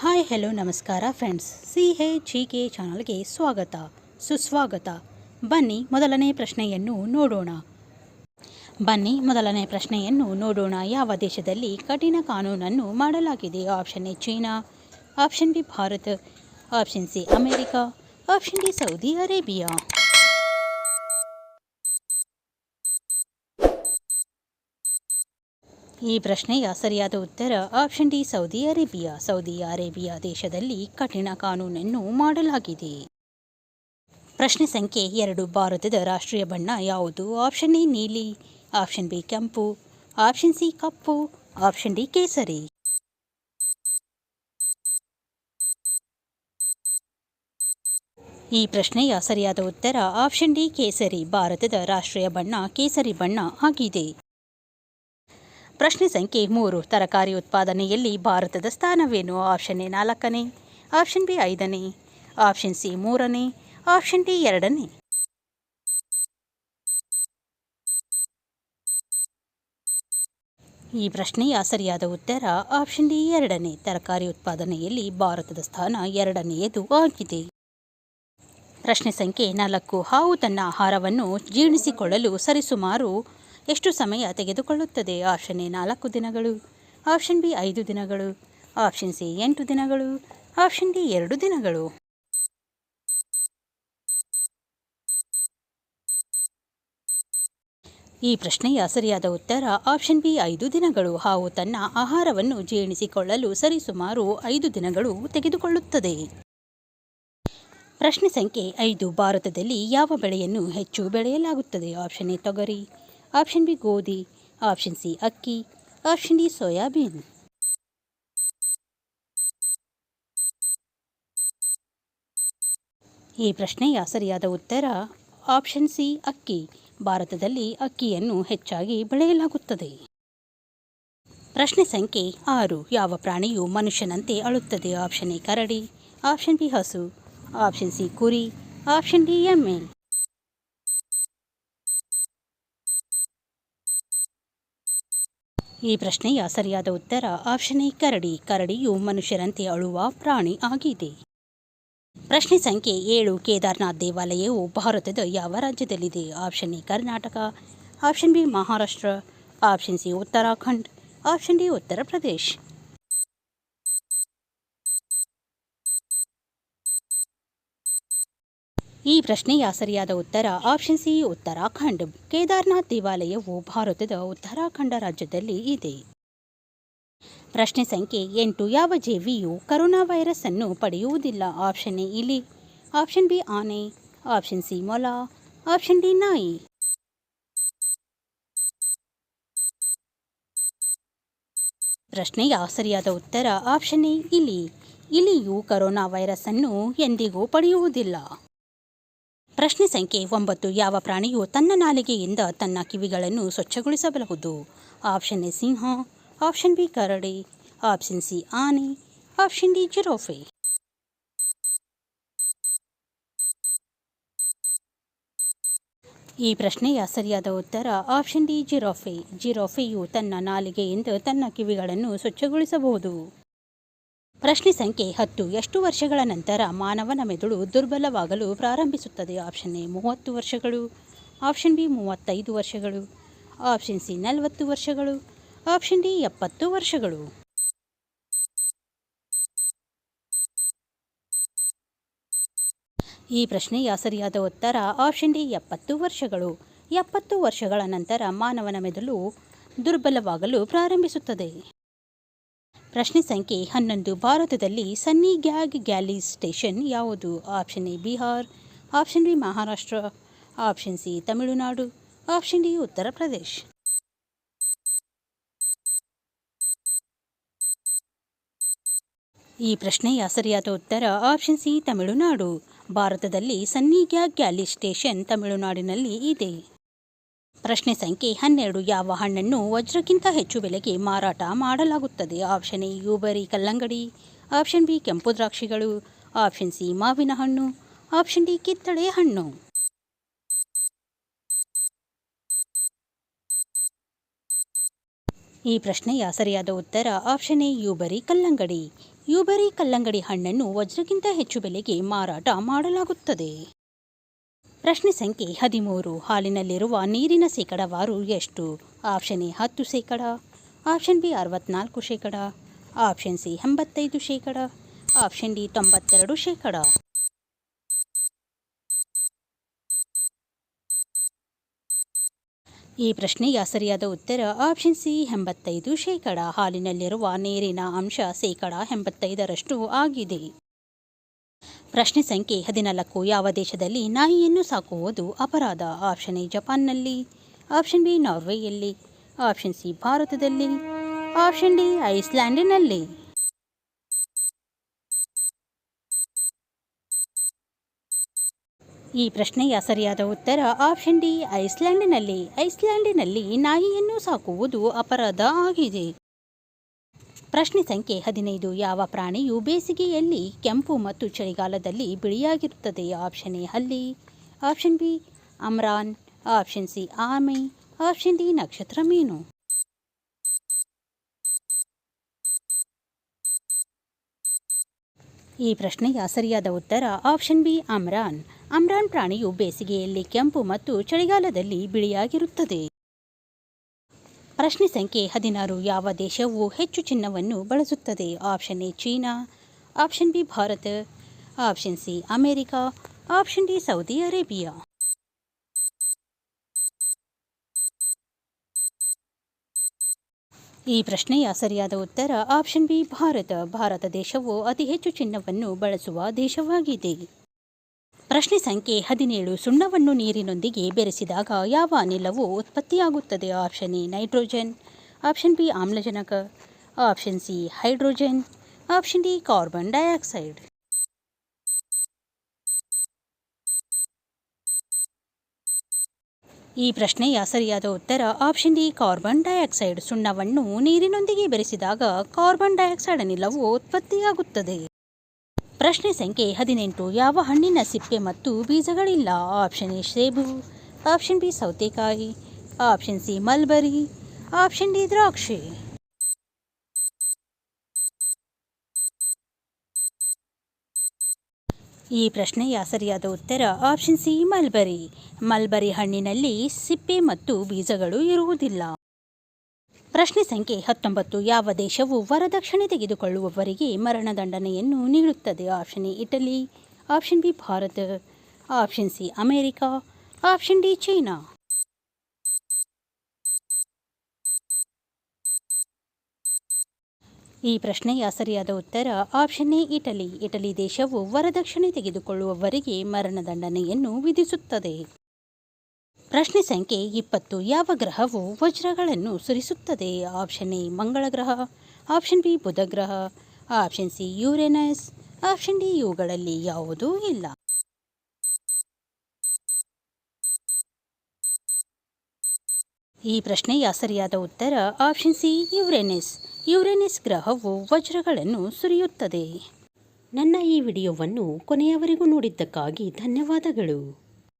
Hi, hello, ನಮಸ್ಕಾರ friends. C ಹೇ G K ಚಾನಲ್ಗೆ ಸ್ವಾಗತ, ಸುಸ್ವಾಗತ. ಬನ್ನಿ ಮೊದಲನೇ ಪ್ರಶ್ನೆಯನ್ನು ನೋಡೋಣ. ಬನ್ನಿ ಮೊದಲನೇ ಪ್ರಶ್ನೆಯನ್ನು ನೋಡೋಣ. ಯಾವ ದೇಶದಲ್ಲಿ ಕಠಿಣ ಕಾನೂನನ್ನು ಮಾಡಲಾಗಿದೆ? Option A, China. Option B, Bharat. Option C, America. Option D, Saudi Arabia. ಈ ಪ್ರಶ್ನೆಯ ಸರಿಯಾದ ಉತ್ತರ option D Saudi Arabia. Saudi Arabia ದೇಶದಲ್ಲಿ ಕಠಿಣ ಕಾನೂನನ್ನು ಮಾಡಲಾಗಿದೆ. ಪ್ರಶ್ನೆ ಸಂಖ್ಯೆ ಎರಡು, ಭಾರತದ ರಾಷ್ಟ್ರೀಯ ಬಣ್ಣ ಯಾವುದು? ಆಪ್ಷನ್ ಎ ನೀಲಿ ಆಪ್ಷನ್ ಬಿ ಕೆಂಪು ಆಪ್ಷನ್ ಸಿ ಕಪ್ಪು ಆಪ್ಷನ್ ಡಿ ಕೇಸರಿ. ಈ ಪ್ರಶ್ನೆಯ ಸರಿಯಾದ ಉತ್ತರ ಆಪ್ಷನ್ ಡಿ ಕೇಸರಿ. ಭಾರತದ ರಾಷ್ಟ್ರೀಯ ಬಣ್ಣ ಕೇಸರಿ ಬಣ್ಣ ಆಗಿದೆ. ಪ್ರಶ್ನೆ ಸಂಖ್ಯೆ ಮೂರು. ತರಕಾರಿ ಉತ್ಪಾದನೆಯಲ್ಲಿ ಭಾರತದ ಸ್ಥಾನವೇನು? ಆಪ್ಷನ್ ಎ ನಾಲ್ಕನೇ, ಆಪ್ಷನ್ ಬಿ ಐದನೇ, ಆಪ್ಷನ್ ಸಿ ಮೂರನೇ, ಆಪ್ಷನ್ ಡಿ ಎರಡನೇ. ಈ ಪ್ರಶ್ನೆಯ ಸರಿಯಾದ ಉತ್ತರ ಆಪ್ಷನ್ ಡಿ ಎರಡನೇ. ತರಕಾರಿ ಉತ್ಪಾದನೆಯಲ್ಲಿ ಭಾರತದ ಸ್ಥಾನ ಎರಡನೆಯದು ಆಗಿದೆ. ಪ್ರಶ್ನೆ ಸಂಖ್ಯೆ ನಾಲ್ಕು. ಹಾವು ತನ್ನ ಆಹಾರವನ್ನು ಜೀರ್ಣಿಸಿಕೊಳ್ಳಲು ಸರಿಸುಮಾರು ಎಷ್ಟು ಸಮಯ ತೆಗೆದುಕೊಳ್ಳುತ್ತದೆ? ಆಪ್ಷನ್ ಎ ನಾಲ್ಕು ದಿನಗಳು, ಆಪ್ಷನ್ ಬಿ ಐದು ದಿನಗಳು, ಆಪ್ಷನ್ ಸಿ ಎಂಟು ದಿನಗಳು, ಆಪ್ಷನ್ ಡಿ ಎರಡು ದಿನಗಳು. ಈ ಪ್ರಶ್ನೆಯ ಸರಿಯಾದ ಉತ್ತರ ಆಪ್ಷನ್ ಬಿ ಐದು ದಿನಗಳು. ಹಾವು ತನ್ನ ಆಹಾರವನ್ನು ಜೀರ್ಣಿಸಿಕೊಳ್ಳಲು ಸರಿಸುಮಾರು ಐದು ದಿನಗಳು ತೆಗೆದುಕೊಳ್ಳುತ್ತದೆ. ಪ್ರಶ್ನೆ ಸಂಖ್ಯೆ ಐದು. ಭಾರತದಲ್ಲಿ ಯಾವ ಬೆಳೆಯನ್ನು ಹೆಚ್ಚು ಬೆಳೆಯಲಾಗುತ್ತದೆ? ಆಪ್ಷನ್ ಎ ತೊಗರಿ ಆಪ್ಷನ್ ಬಿ ಗೋಧಿ, ಆಪ್ಷನ್ ಸಿ ಅಕ್ಕಿ, ಆಪ್ಷನ್ ಡಿ ಸೋಯಾಬೀನ್. ಈ ಪ್ರಶ್ನೆಯ ಸರಿಯಾದ ಉತ್ತರ ಆಪ್ಷನ್ ಸಿ ಅಕ್ಕಿ. ಭಾರತದಲ್ಲಿ ಅಕ್ಕಿಯನ್ನು ಹೆಚ್ಚಾಗಿ ಬೆಳೆಯಲಾಗುತ್ತದೆ. ಪ್ರಶ್ನೆ ಸಂಖ್ಯೆ ಆರು. ಯಾವ ಪ್ರಾಣಿಯು ಮನುಷ್ಯನಂತೆ ಅಳುತ್ತದೆ? ಆಪ್ಷನ್ ಎ ಕರಡಿ, ಆಪ್ಷನ್ ಬಿ ಹಸು, ಆಪ್ಷನ್ ಸಿ ಕುರಿ, ಆಪ್ಷನ್ ಡಿ ಎಮ್ಮೆ ಈ ಪ್ರಶ್ನೆಯ ಸರಿಯಾದ ಉತ್ತರ ಆಪ್ಷನ್ ಎ, ಕರಡಿ. ಕರಡಿಯು ಮನುಷ್ಯರಂತೆ ಅಳುವ ಪ್ರಾಣಿ ಆಗಿದೆ. ಪ್ರಶ್ನೆ ಸಂಖ್ಯೆ ಏಳು, ಕೇದಾರ್ನಾಥ್ ದೇವಾಲಯವು ಭಾರತದ ಯಾವ ರಾಜ್ಯದಲ್ಲಿದೆ? Option A, Karnataka. Option B, Maharashtra. Option C, Uttarakhand. Option D Uttar Pradesh ಈ ಪ್ರಶ್ನೆಯ ಸರಿಯಾದ ಉತ್ತರ ಆಪ್ಷನ್ ಸಿ, ಉತ್ತರಾಖಂಡ್. ಕೇದಾರ್ನಾಥ್ ದೇವಾಲಯವು ಭಾರತದ ಉತ್ತರಾಖಂಡ ರಾಜ್ಯದಲ್ಲಿ ಇದೆ. ಪ್ರಶ್ನೆ ಸಂಖ್ಯೆ ಎಂಟು, ಯಾವ ಜೀವಿಯು ಕರೋನಾ ವೈರಸ್ ಅನ್ನು ಪಡೆಯುವುದಿಲ್ಲ? ಆಪ್ಷನ್ ಎ, ಇಲಿ. ಆಪ್ಷನ್ ಬಿ, ಆನೆ. ಆಪ್ಷನ್ ಸಿ, ಮೊಲ. ಆಪ್ಷನ್ ಡಿ, ನಾಯಿ. ಪ್ರಶ್ನೆಯ ಸರಿಯಾದ ಉತ್ತರ ಆಪ್ಷನ್ ಎ, ಇಲಿ. ಇಲಿಯು ಕರೋನಾ ವೈರಸ್ ಅನ್ನು ಎಂದಿಗೂ ಪಡೆಯುವುದಿಲ್ಲ. ಪ್ರಶ್ನೆ ಸಂಖ್ಯೆ ಒಂಬತ್ತು. ಯಾವ ಪ್ರಾಣಿಯು ತನ್ನ ನಾಲಿಗೆಯಿಂದ ತನ್ನ ಕಿವಿಗಳನ್ನು ಸ್ವಚ್ಛಗೊಳಿಸಬಹುದು ಆಪ್ಷನ್ ಎ ಸಿಂಹ, ಆಪ್ಷನ್ ಬಿ ಕರಡಿ, ಆಪ್ಷನ್ ಸಿ ಆನೆ, ಆಪ್ಷನ್ ಡಿ ಜಿರೋಫೆ. ಈ ಪ್ರಶ್ನೆಯ ಸರಿಯಾದ ಉತ್ತರ ಆಪ್ಷನ್ ಡಿ ಜಿರೋಫೆ. ಜಿರೋಫೆಯು ತನ್ನ ನಾಲಿಗೆಯಿಂದ ತನ್ನ ಕಿವಿಗಳನ್ನು ಸ್ವಚ್ಛಗೊಳಿಸಬಹುದು. ಪ್ರಶ್ನೆ ಸಂಖ್ಯೆ ಹತ್ತು. ಎಷ್ಟು ವರ್ಷಗಳ ನಂತರ ಮಾನವನ ಮೆದುಳು ದುರ್ಬಲವಾಗಲು ಪ್ರಾರಂಭಿಸುತ್ತದೆ? ಆಪ್ಷನ್ ಎ ಮೂವತ್ತು ವರ್ಷಗಳು, ಆಪ್ಷನ್ ಬಿ ಮೂವತ್ತೈದು ವರ್ಷಗಳು, ಆಪ್ಷನ್ ಸಿ ನಲವತ್ತು ವರ್ಷಗಳು, ಆಪ್ಷನ್ ಡಿ ಎಪ್ಪತ್ತು ವರ್ಷಗಳು. ಈ ಪ್ರಶ್ನೆಯ ಸರಿಯಾದ ಉತ್ತರ ಆಪ್ಷನ್ ಡಿ ಎಪ್ಪತ್ತು ವರ್ಷಗಳು. ಎಪ್ಪತ್ತು ವರ್ಷಗಳ ನಂತರ ಮಾನವನ ಮೆದುಳು ದುರ್ಬಲವಾಗಲು ಪ್ರಾರಂಭಿಸುತ್ತದೆ. ಪ್ರಶ್ನೆ ಸಂಖ್ಯೆ ಹನ್ನೊಂದು. ಭಾರತದಲ್ಲಿ ಸನ್ನಿ ಗ್ಯಾಗ್ ಗ್ಯಾಲಿ ಸ್ಟೇಷನ್ ಯಾವುದು? Option A, Bihar. Option B, Maharashtra. Option C, Tamil Nadu. Option D, Uttar Pradesh. ಈ ಪ್ರಶ್ನೆಯ ಸರಿಯಾದ ಉತ್ತರ ಆಪ್ಷನ್ ಸಿ, ತಮಿಳುನಾಡು. ಭಾರತದಲ್ಲಿ ಸನ್ನಿ ಗ್ಯಾಗ್ ಗ್ಯಾಲಿ ಸ್ಟೇಷನ್ ತಮಿಳುನಾಡಿನಲ್ಲಿ ಇದೆ. ಪ್ರಶ್ನೆ ಸಂಖ್ಯೆ ಹನ್ನೆರಡು. ಯಾವ ಹಣ್ಣನ್ನು ವಜ್ರಕ್ಕಿಂತ ಹೆಚ್ಚು ಬೆಲೆಗೆ ಮಾರಾಟ ಮಾಡಲಾಗುತ್ತದೆ? ಆಪ್ಷನ್ ಎ, ಯೂಬರಿ ಕಲ್ಲಂಗಡಿ. ಆಪ್ಷನ್ ಬಿ, ಕೆಂಪು ದ್ರಾಕ್ಷಿಗಳು. ಆಪ್ಷನ್ ಸಿ, ಮಾವಿನ ಹಣ್ಣು. ಆಪ್ಷನ್ ಡಿ, ಕಿತ್ತಳೆ ಹಣ್ಣು. ಈ ಪ್ರಶ್ನೆಯ ಸರಿಯಾದ ಉತ್ತರ ಆಪ್ಷನ್ ಎ, ಯೂಬರಿ ಕಲ್ಲಂಗಡಿ. ಯೂಬರಿ ಕಲ್ಲಂಗಡಿ ಹಣ್ಣನ್ನು ವಜ್ರಕ್ಕಿಂತ ಹೆಚ್ಚು ಬೆಲೆಗೆ ಮಾರಾಟ ಮಾಡಲಾಗುತ್ತದೆ. ಪ್ರಶ್ನೆ ಸಂಖ್ಯೆ ಹದಿಮೂರು. ಹಾಲಿನಲ್ಲಿರುವ ನೀರಿನ ಶೇಕಡವಾರು ಎಷ್ಟು? ಆಪ್ಷನ್ ಎ ಹತ್ತು ಶೇಕಡ. ಆಪ್ಷನ್ ಬಿ ಅರವತ್ನಾಲ್ಕು ಶೇಕಡ. ಆಪ್ಷನ್ ಸಿ ಎಂಬತ್ತೈದು ಶೇಕಡ. ಆಪ್ಷನ್ ಡಿ ತೊಂಬತ್ತೆರಡು ಶೇಕಡ. ಈ ಪ್ರಶ್ನೆಯ ಸರಿಯಾದ ಉತ್ತರ ಆಪ್ಷನ್ ಸಿ ಎಂಬತ್ತೈದು ಶೇಕಡ. ಹಾಲಿನಲ್ಲಿರುವ ನೀರಿನ ಅಂಶ ಶೇಕಡ ಎಂಬತ್ತೈದರಷ್ಟು ಆಗಿದೆ. ಪ್ರಶ್ನೆ ಸಂಖ್ಯೆ ಹದಿನಾಲ್ಕು. ಯಾವ ದೇಶದಲ್ಲಿ ನಾಯಿಯನ್ನು ಸಾಕುವುದು ಅಪರಾಧ? ಆಪ್ಷನ್ ಎ, ಜಪಾನ್ನಲ್ಲಿ. ಆಪ್ಷನ್ ಬಿ, ನಾರ್ವೆಯಲ್ಲಿ. ಆಪ್ಷನ್ ಸಿ, ಭಾರತದಲ್ಲಿ. ಆಪ್ಷನ್ ಡಿ, ಐಸ್ಲ್ಯಾಂಡಿನಲ್ಲಿ. ಈ ಪ್ರಶ್ನೆಯ ಸರಿಯಾದ ಉತ್ತರ ಆಪ್ಷನ್ ಡಿ, ಐಸ್ಲ್ಯಾಂಡಿನಲ್ಲಿ. ಐಸ್ಲ್ಯಾಂಡಿನಲ್ಲಿ ನಾಯಿಯನ್ನು ಸಾಕುವುದು ಅಪರಾಧ ಆಗಿದೆ. ಪ್ರಶ್ನೆ ಸಂಖ್ಯೆ ಹದಿನೈದು. ಯಾವ ಪ್ರಾಣಿಯು ಬೇಸಿಗೆಯಲ್ಲಿ ಕೆಂಪು ಮತ್ತು ಚಳಿಗಾಲದಲ್ಲಿ ಬಿಳಿಯಾಗಿರುತ್ತದೆ? ಆಪ್ಷನ್ ಎ, ಹಲ್ಲಿ. ಆಪ್ಷನ್ ಬಿ, ಅಮ್ರಾನ್. ಆಪ್ಷನ್ ಸಿ, ಆಮೆ. ಆಪ್ಷನ್ ಡಿ, ನಕ್ಷತ್ರ ಮೀನು. ಈ ಪ್ರಶ್ನೆಯ ಸರಿಯಾದ ಉತ್ತರ ಆಪ್ಷನ್ ಬಿ, ಅಮ್ರಾನ್. ಅಮ್ರಾನ್ ಪ್ರಾಣಿಯು ಬೇಸಿಗೆಯಲ್ಲಿ ಕೆಂಪು ಮತ್ತು ಚಳಿಗಾಲದಲ್ಲಿ ಬಿಳಿಯಾಗಿರುತ್ತದೆ. ಪ್ರಶ್ನೆ ಸಂಖ್ಯೆ ಹದಿನಾರು. ಯಾವ ದೇಶವು ಹೆಚ್ಚು ಚಿನ್ನವನ್ನು ಬಳಸುತ್ತದೆ? Option A, China. Option B, Bharat. Option C, America. Option D, Saudi Arabia. ಈ ಪ್ರಶ್ನೆಯ ಸರಿಯಾದ ಉತ್ತರ ಆಪ್ಷನ್ ಬಿ, ಭಾರತ. ಭಾರತ ದೇಶವು ಅತಿ ಹೆಚ್ಚು ಚಿನ್ನವನ್ನು ಬಳಸುವ ದೇಶವಾಗಿದೆ. ಪ್ರಶ್ನೆ ಸಂಖ್ಯೆ ಹದಿನೇಳು ಸುಣ್ಣವನ್ನು ನೀರಿನೊಂದಿಗೆ ಬೆರೆಸಿದಾಗ ಯಾವ ಅನಿಲವು ಉತ್ಪತ್ತಿಯಾಗುತ್ತದೆ? Option A, nitrogen. Option B, ಆಮ್ಲಜನಕ. Option C, hydrogen. Option D, carbon dioxide. ಈ ಪ್ರಶ್ನೆಯ ಸರಿಯಾದ ಉತ್ತರ ಆಪ್ಷನ್ ಡಿ, ಕಾರ್ಬನ್ ಡೈಆಕ್ಸೈಡ್. ಸುಣ್ಣವನ್ನು ನೀರಿನೊಂದಿಗೆ ಬೆರೆಸಿದಾಗ ಕಾರ್ಬನ್ ಡೈಆಕ್ಸೈಡ್ ಅನಿಲವು ಉತ್ಪತ್ತಿಯಾಗುತ್ತದೆ. ಪ್ರಶ್ನೆ ಸಂಖ್ಯೆ ಹದಿನೆಂಟು. ಯಾವ ಹಣ್ಣಿನ ಸಿಪ್ಪೆ ಮತ್ತು ಬೀಜಗಳಿಲ್ಲ? ಆಪ್ಷನ್ ಎ ಸೇಬು, ಆಪ್ಷನ್ ಬಿ ಸೌತೆಕಾಯಿ, option C mulberry, option D ದ್ರಾಕ್ಷಿ. ಈ ಪ್ರಶ್ನೆಯ ಸರಿಯಾದ ಉತ್ತರ ಆಪ್ಷನ್ ಸಿ ಮಲ್ಬರಿ. ಮಲ್ಬರಿ ಹಣ್ಣಿನಲ್ಲಿ ಸಿಪ್ಪೆ ಮತ್ತು ಬೀಜಗಳು ಇರುವುದಿಲ್ಲ. ಪ್ರಶ್ನೆ ಸಂಖ್ಯೆ ಹತ್ತೊಂಬತ್ತು. ಯಾವ ದೇಶವು ವರದಕ್ಷಿಣೆ ತೆಗೆದುಕೊಳ್ಳುವವರಿಗೆ ಮರಣದಂಡನೆಯನ್ನು ನೀಡುತ್ತದೆ? Option A, Italy. Option B, Bharat. Option C, America. Option D, China. ಈ ಪ್ರಶ್ನೆಯ ಸರಿಯಾದ ಉತ್ತರ ಆಪ್ಷನ್ ಎ, ಇಟಲಿ. ಇಟಲಿ ದೇಶವು ವರದಕ್ಷಿಣೆ ತೆಗೆದುಕೊಳ್ಳುವವರಿಗೆ ಮರಣದಂಡನೆಯನ್ನು ವಿಧಿಸುತ್ತದೆ. ಪ್ರಶ್ನೆ ಸಂಖ್ಯೆ ಇಪ್ಪತ್ತು. ಯಾವ ಗ್ರಹವು ವಜ್ರಗಳನ್ನು ಸುರಿಸುತ್ತದೆ? ಆಪ್ಷನ್ ಎ, ಮಂಗಳ ಗ್ರಹ. ಆಪ್ಷನ್ ಬಿ, ಬುಧ ಗ್ರಹ. Option C, Uranus. Option D, ಇವುಗಳಲ್ಲಿ ಯಾವುದೂ ಇಲ್ಲ. ಈ ಪ್ರಶ್ನೆಯ ಸರಿಯಾದ ಉತ್ತರ ಆಪ್ಷನ್ ಸಿ, ಯುರೇನಸ್. ಯುರೇನಸ್ ಗ್ರಹವು ವಜ್ರಗಳನ್ನು ಸುರಿಯುತ್ತದೆ. ನನ್ನ ಈ ವಿಡಿಯೋವನ್ನು ಕೊನೆಯವರೆಗೂ ನೋಡಿದ್ದಕ್ಕಾಗಿ ಧನ್ಯವಾದಗಳು.